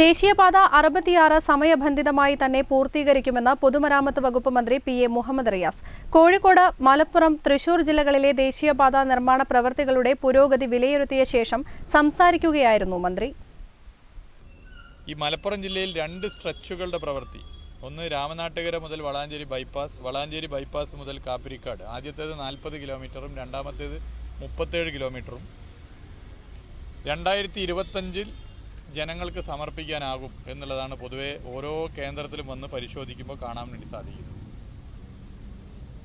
ദേശീയപാത അറുപത്തിയാറ് സമയബന്ധിതമായി തന്നെ പൂർത്തീകരിക്കുമെന്ന് പൊതുമരാമത്ത് വകുപ്പ് മന്ത്രി പി എ മുഹമ്മദ് റിയാസ്. കോഴിക്കോട് മലപ്പുറം തൃശൂർ ജില്ലകളിലെ ദേശീയപാത നിർമ്മാണ പ്രവൃത്തികളുടെ പുരോഗതി വിലയിരുത്തിയ ശേഷം സംസാരിക്കുകയായിരുന്നു മന്ത്രി. ഈ മലപ്പുറം ജില്ലയിൽ രണ്ട് സ്ട്രെച്ചുകളുടെ പ്രവൃത്തി. ഒന്ന് രാമനാട്ടുകര മുതൽ വളാഞ്ചേരി ബൈപ്പാസ് വളാഞ്ചേരി ബൈപ്പാസ് മുതൽ കാപ്പിരിക്കാട്. ആദ്യത്തേത് നാൽപ്പത് കിലോമീറ്ററും രണ്ടാമത്തേത് മുപ്പത്തേഴ് കിലോമീറ്ററും. രണ്ടായിരത്തി ഇരുപത്തഞ്ചിൽ ജനങ്ങൾക്ക് സമർപ്പിക്കാനാകും എന്നുള്ളതാണ് പൊതുവെ ഓരോ കേന്ദ്രത്തിലും വന്ന് പരിശോധിക്കുമ്പോൾ കാണാൻ വേണ്ടി സാധിക്കുന്നത്.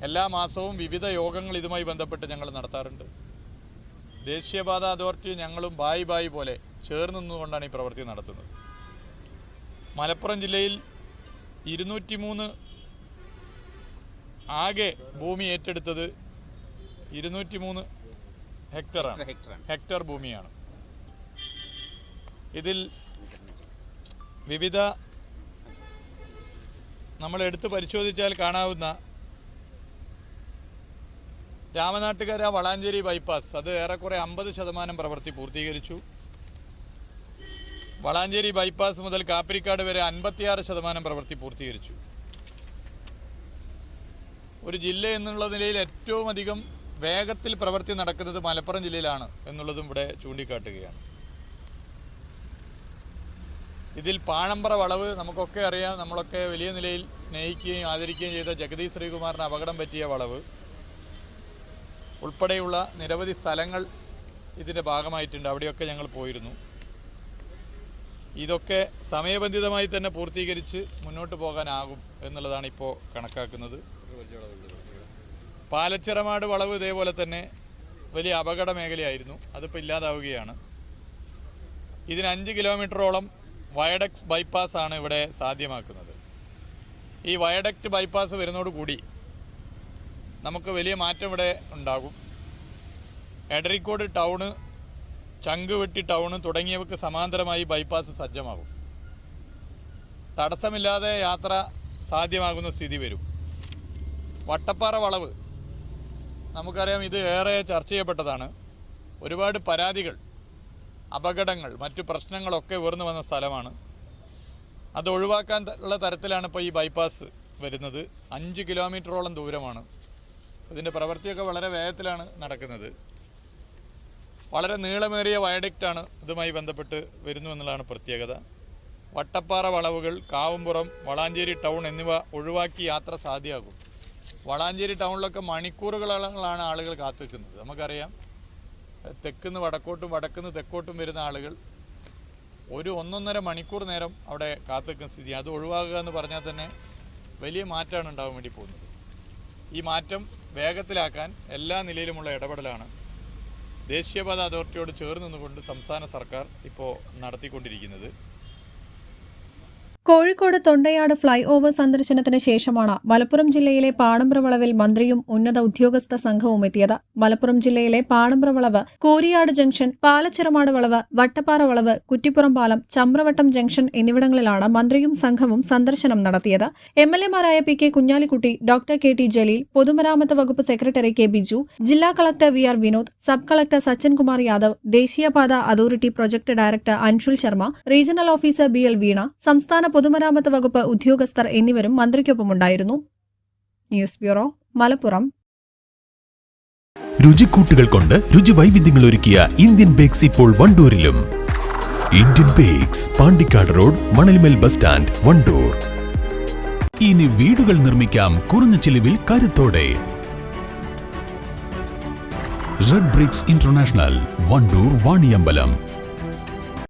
എല്ലാ മാസവും വിവിധ യോഗങ്ങൾ ഇതുമായി ബന്ധപ്പെട്ട് ഞങ്ങൾ നടത്താറുണ്ട്. ദേശീയപാത അതോറിറ്റി ഞങ്ങളും ബായി ബായി പോലെ ചേർന്ന് നിന്നുകൊണ്ടാണ് ഈ പ്രവൃത്തി നടത്തുന്നത്. മലപ്പുറം ജില്ലയിൽ ഇരുന്നൂറ്റി മൂന്ന് ആകെ ഭൂമി ഏറ്റെടുത്തത് ഇരുന്നൂറ്റി മൂന്ന് ഹെക്ടറാണ്. ഹെക്ടർ ഭൂമിയാണ്. ഇതിൽ വിവിധ നമ്മൾ എടുത്ത് പരിശോധിച്ചാൽ കാണാവുന്ന രാമനാട്ടുകര വളാഞ്ചേരി ബൈപ്പാസ് അത് ഏറെക്കുറെ അമ്പത് ശതമാനം പ്രവൃത്തി പൂർത്തീകരിച്ചു. വളാഞ്ചേരി ബൈപ്പാസ് മുതൽ കാപ്പിരിക്കാട് വരെ അൻപത്തിയാറ് ശതമാനം പ്രവൃത്തി പൂർത്തീകരിച്ചു. ഒരു ജില്ല എന്നുള്ള നിലയിൽ ഏറ്റവും അധികം വേഗത്തിൽ പ്രവൃത്തി നടക്കുന്നത് മലപ്പുറം ജില്ലയിലാണ് എന്നുള്ളതും ഇവിടെ ചൂണ്ടിക്കാട്ടുകയാണ്. ഇതിൽ പാണമ്പ്ര വളവ് നമുക്കൊക്കെ അറിയാം. നമ്മളൊക്കെ വലിയ നിലയിൽ സ്നേഹിക്കുകയും ആദരിക്കുകയും ചെയ്ത ജഗദീഷ് ശ്രീകുമാറിന് അപകടം പറ്റിയ വളവ്. ഉൾപ്പെടെയുള്ള നിരവധി സ്ഥലങ്ങൾ ഇതിന്റെ ഭാഗമായിട്ടുണ്ട്. അവിടെയൊക്കെ ഞങ്ങൾ പോയിരുന്നു. ഇതൊക്കെ സമയബന്ധിതമായി തന്നെ പൂർത്തീകരിച്ച് മുന്നോട്ട് പോകാനാകും എന്നുള്ളതാണ് ഇപ്പോൾ കണക്കാക്കുന്നത്. പാലച്ചിറമാട് വളവ് ഇതേപോലെ തന്നെ വലിയ അപകട മേഖലയായിരുന്നു. അതിപ്പോൾ ഇല്ലാതാവുകയാണ്. ഇതിന് അഞ്ച് കിലോമീറ്ററോളം വയഡക്സ് ബൈപ്പാസ് ആണ് ഇവിടെ സാധ്യമാക്കുന്നത്. ഈ വയഡക്റ്റ് ബൈപ്പാസ് വരുന്നതോടുകൂടി നമുക്ക് വലിയ മാറ്റം ഇവിടെ ഉണ്ടാകും. എടരിക്കോട് ടൗണ് ചങ്കുവെട്ടി ടൗണ് തുടങ്ങിയവക്ക് സമാന്തരമായി ബൈപ്പാസ് സജ്ജമാകും. തടസ്സമില്ലാതെ യാത്ര സാധ്യമാകുന്ന സ്ഥിതി വരും. വട്ടപ്പാറ വളവ് നമുക്കറിയാം ഇത് ഏറെ ചർച്ച ചെയ്യപ്പെട്ടതാണ്. ഒരുപാട് പരാതികൾ അപകടങ്ങൾ മറ്റു പ്രശ്നങ്ങളൊക്കെ ഉയർന്നു വന്ന സ്ഥലമാണ്. അത് ഒഴിവാക്കാൻ ഉള്ള തരത്തിലാണ് ഇപ്പോൾ ഈ ബൈപ്പാസ് വരുന്നത്. അഞ്ച് കിലോമീറ്ററോളം ദൂരമാണ്. ഇതിന്റെ പ്രവൃത്തിയൊക്കെ വളരെ വേഗത്തിലാണ് നടക്കുന്നത്. വളരെ നീളമേറിയ വയഡക്റ്റാണ് ഇതുമായി ബന്ധപ്പെട്ട് വരുന്നു എന്നുള്ളതാണ് പ്രത്യേകത. വട്ടപ്പാറ വളവുകൾ കാവുംപുറം വളാഞ്ചേരി ടൗൺ എന്നിവ ഒഴിവാക്കി യാത്ര സാധ്യമാകും. വളാഞ്ചേരി ടൗണിലൊക്കെ മണിക്കൂറുകളാണ് ആളുകൾ കാത്തിരിക്കുന്നത്. നമുക്കറിയാം തെക്കുന്ന് വടക്കോട്ടും വടക്കുന്ന് തെക്കോട്ടും വരുന്ന ആളുകൾ ഒരു ഒന്നൊന്നര മണിക്കൂർ നേരം അവിടെ കാത്തു നിൽക്കുന്ന സ്ഥിതി. അത് ഒഴിവാക്കുക എന്ന് പറഞ്ഞാൽ തന്നെ വലിയ മാറ്റമാണ് ഉണ്ടാകാൻ വേണ്ടി പോകുന്നത്. ഈ മാറ്റം വേഗത്തിലാക്കാൻ എല്ലാ നിലയിലുമുള്ള ഇടപെടലാണ് ദേശീയപാത അതോറിറ്റിയോട് ചേർന്ന് നിന്നുകൊണ്ട് സംസ്ഥാന സർക്കാർ ഇപ്പോൾ നടത്തിക്കൊണ്ടിരിക്കുന്നത്. കോഴിക്കോട് തൊണ്ടയാട് ഫ്ളൈ ഓവർ സന്ദർശനത്തിന് ശേഷമാണ് മലപ്പുറം ജില്ലയിലെ പാണമ്പ്രവളവിൽ മന്ത്രിയും ഉന്നത ഉദ്യോഗസ്ഥ സംഘവും എത്തിയത്. മലപ്പുറം ജില്ലയിലെ പാണമ്പ്രവളവ് കോരിയാട് ജംഗ്ഷൻ പാലച്ചിറമാട് വളവ് വട്ടപ്പാറ വളവ് കുറ്റിപ്പുറം പാലം ചമ്രവട്ടം ജംഗ്ഷൻ എന്നിവിടങ്ങളിലാണ് മന്ത്രിയും സംഘവും സന്ദർശനം നടത്തിയത്. M L എമാരായ P K Kunhalikutty doctor K T Jaleel പൊതുമരാമത്ത് വകുപ്പ് സെക്രട്ടറി കെ ബിജു ജില്ലാ collector V R Vinod sub collector Sachin Kumar Yadav ദേശീയപാത authority project director Anshul Sharma regional officer B L Veena സംസ്ഥാന പൊതുമരാമത്ത് വകുപ്പ് ഉദ്യോഗസ്ഥർ എന്നിവരും മന്ത്രിക്കൊപ്പമുണ്ടായിരുന്നു. News bureau Malappuram. രുചിക്കൂട്ടുകൾ കൊണ്ട് രുചി വൈവിധ്യങ്ങൾ ഒരുക്കിയ ഇന്ത്യൻ ബേക്സ് ഇപ്പോൾ വണ്ടൂരിലും. Indian bakes Pandikkad road Manalmel bus stand Wandoor. ഇനി വീടുകൾ നിർമ്മിക്കാം കുറഞ്ഞ ചിലവിൽ കരുത്തോടെ. Red bricks international Wandoor Vaniyambalam.